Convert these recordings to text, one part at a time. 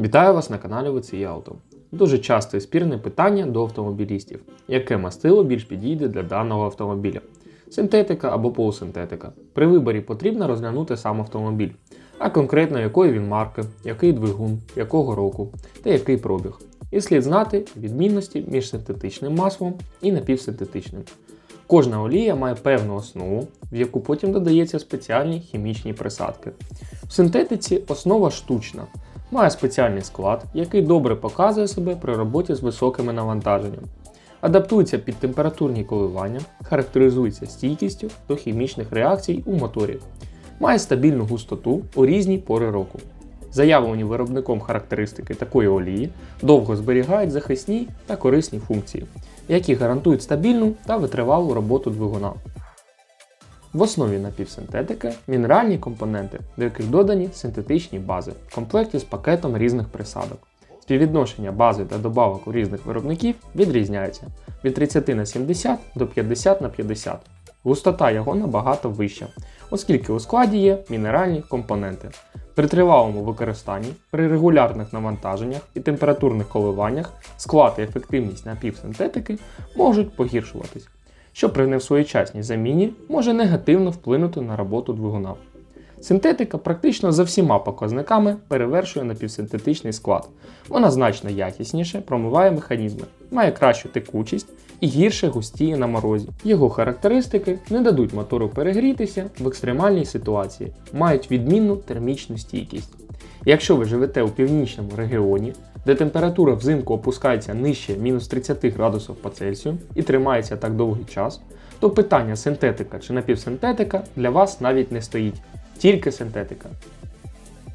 Вітаю вас на каналі VCI Auto. Дуже часте і спірне питання до автомобілістів: яке мастило більш підійде для даного автомобіля? Синтетика або полусинтетика. При виборі потрібно розглянути сам автомобіль, а конкретно якої він марки, який двигун, якого року та який пробіг. І слід знати відмінності між синтетичним маслом і напівсинтетичним. Кожна олія має певну основу, в яку потім додається спеціальні хімічні присадки. В синтетиці основа штучна, має спеціальний склад, який добре показує себе при роботі з високими навантаженням. Адаптується під температурні коливання, характеризується стійкістю до хімічних реакцій у моторі, має стабільну густоту у різні пори року. Заявлені виробником характеристики такої олії довго зберігають захисні та корисні функції, які гарантують стабільну та витривалу роботу двигуна. В основі напівсинтетики мінеральні компоненти, до яких додані синтетичні бази в комплекті з пакетом різних присадок. Співвідношення бази та добавок у різних виробників відрізняється від 30 на 70 до 50 на 50. Густота його набагато вища, оскільки у складі є мінеральні компоненти. При тривалому використанні, при регулярних навантаженнях і температурних коливаннях склад і ефективність напівсинтетики можуть погіршуватись, що при невсвоєчасній заміні може негативно вплинути на роботу двигуна. Синтетика практично за всіма показниками перевершує напівсинтетичний склад. Вона значно якісніше промиває механізми, має кращу текучість і гірше густіє на морозі. Його характеристики не дадуть мотору перегрітися в екстремальній ситуації, мають відмінну термічну стійкість. Якщо ви живете у північному регіоні, де температура взимку опускається нижче мінус 30 градусів по Цельсію і тримається так довгий час, то питання синтетика чи напівсинтетика для вас навіть не стоїть, тільки синтетика.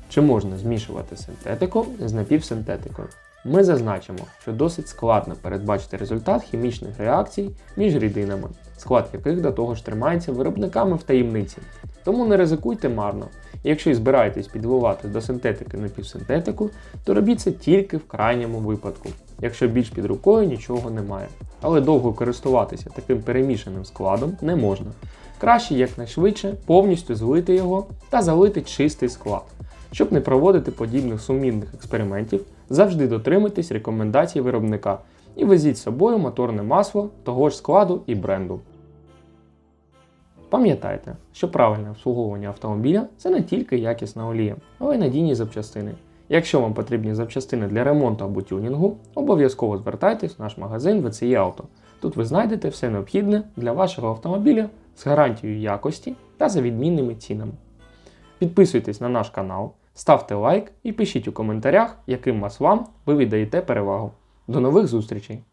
Чи можна змішувати синтетику з напівсинтетикою? Ми зазначимо, що досить складно передбачити результат хімічних реакцій між рідинами, склад яких до того ж тримається виробниками в таємниці. Тому не ризикуйте марно. Якщо і збираєтесь підвивати до синтетики напівсинтетику, то робіть це тільки в крайньому випадку, якщо більш під рукою нічого немає. Але довго користуватися таким перемішаним складом не можна. Краще якнайшвидше повністю злити його та залити чистий склад. Щоб не проводити подібних сумнівних експериментів, завжди дотримуйтесь рекомендацій виробника і везіть з собою моторне масло того ж складу і бренду. Пам'ятайте, що правильне обслуговування автомобіля це не тільки якісна олія, але й надійні запчастини. Якщо вам потрібні запчастини для ремонту або тюнінгу, обов'язково звертайтесь в наш магазин VCE Auto. Тут ви знайдете все необхідне для вашого автомобіля з гарантією якості та за відмінними цінами. Підписуйтесь на наш канал, ставте лайк і пишіть у коментарях, яким маслам ви віддаєте перевагу. До нових зустрічей!